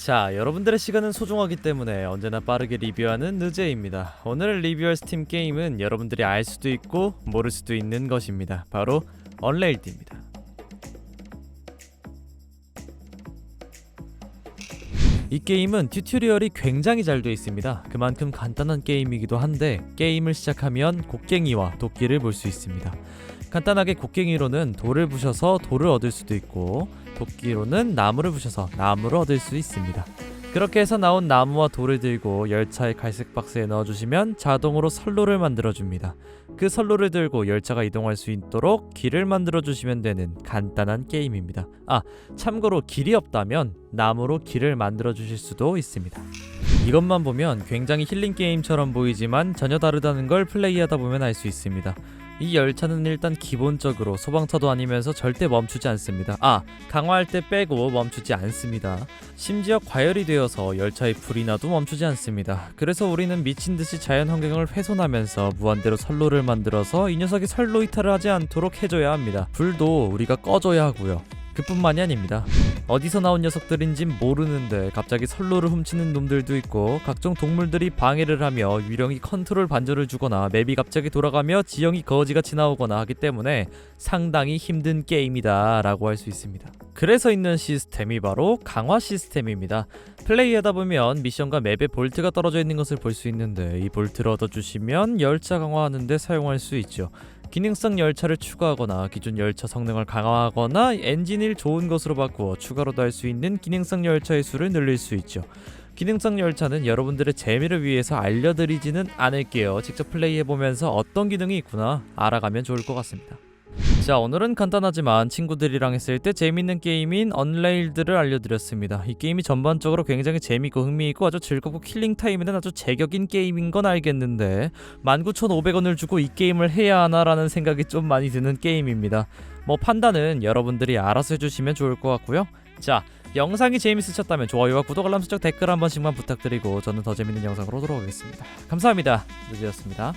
자, 여러분들의 시간은 소중하기 때문에 언제나 빠르게 리뷰하는 느제입니다. 오늘 리뷰할 스팀 게임은 여러분들이 알 수도 있고 모를 수도 있는 것입니다. 바로 언레일드입니다. 이 게임은 튜토리얼이 굉장히 잘 되어 있습니다. 그만큼 간단한 게임이기도 한데 게임을 시작하면 곡괭이와 도끼를 볼 수 있습니다. 간단하게 곡괭이로는 돌을 부셔서 돌을 얻을 수도 있고 도끼로는 나무를 부셔서 나무를 얻을 수 있습니다. 그렇게 해서 나온 나무와 돌을 들고 열차의 갈색 박스에 넣어주시면 자동으로 선로를 만들어줍니다. 그 선로를 들고 열차가 이동할 수 있도록 길을 만들어주시면 되는 간단한 게임입니다. 아, 참고로 길이 없다면 나무로 길을 만들어주실 수도 있습니다. 이것만 보면 굉장히 힐링 게임처럼 보이지만 전혀 다르다는 걸 플레이하다 보면 알 수 있습니다. 이 열차는 일단 기본적으로 소방차도 아니면서 절대 멈추지 않습니다. 아, 강화할 때 빼고 멈추지 않습니다. 심지어 과열이 되어서 열차의 불이 나도 멈추지 않습니다. 그래서 우리는 미친 듯이 자연 환경을 훼손하면서 무한대로 선로를 만들어서 이 녀석이 선로 이탈을 하지 않도록 해줘야 합니다. 불도 우리가 꺼줘야 하고요. 그뿐만이 아닙니다. 어디서 나온 녀석들인진 모르는데 갑자기 선로를 훔치는 놈들도 있고 각종 동물들이 방해를 하며 유령이 컨트롤 반전을 주거나 맵이 갑자기 돌아가며 지형이 거지같이 나오거나 하기 때문에 상당히 힘든 게임이다 라고 할 수 있습니다. 그래서 있는 시스템이 바로 강화 시스템입니다. 플레이하다 보면 미션과 맵에 볼트가 떨어져 있는 것을 볼 수 있는데 이 볼트를 얻어주시면 열차 강화하는데 사용할 수 있죠. 기능성 열차를 추가하거나 기존 열차 성능을 강화하거나 엔진을 좋은 것으로 바꾸어 추가로도 할 수 있는 기능성 열차의 수를 늘릴 수 있죠. 기능성 열차는 여러분들의 재미를 위해서 알려드리지는 않을게요. 직접 플레이해보면서 어떤 기능이 있구나 알아가면 좋을 것 같습니다. 자 오늘은 간단하지만 친구들이랑 했을 때 재밌는 게임인 언레일드를 알려드렸습니다. 이 게임이 전반적으로 굉장히 재밌고 흥미있고 아주 즐겁고 킬링 타임에는 아주 제격인 게임인 건 알겠는데 19,500원을 주고 이 게임을 해야 하나라는 생각이 좀 많이 드는 게임입니다. 뭐 판단은 여러분들이 알아서 해주시면 좋을 것 같고요. 자 영상이 재밌으셨다면 좋아요와 구독 알람 설정 댓글 한 번씩만 부탁드리고 저는 더 재밌는 영상으로 돌아오겠습니다. 감사합니다. 느지였습니다.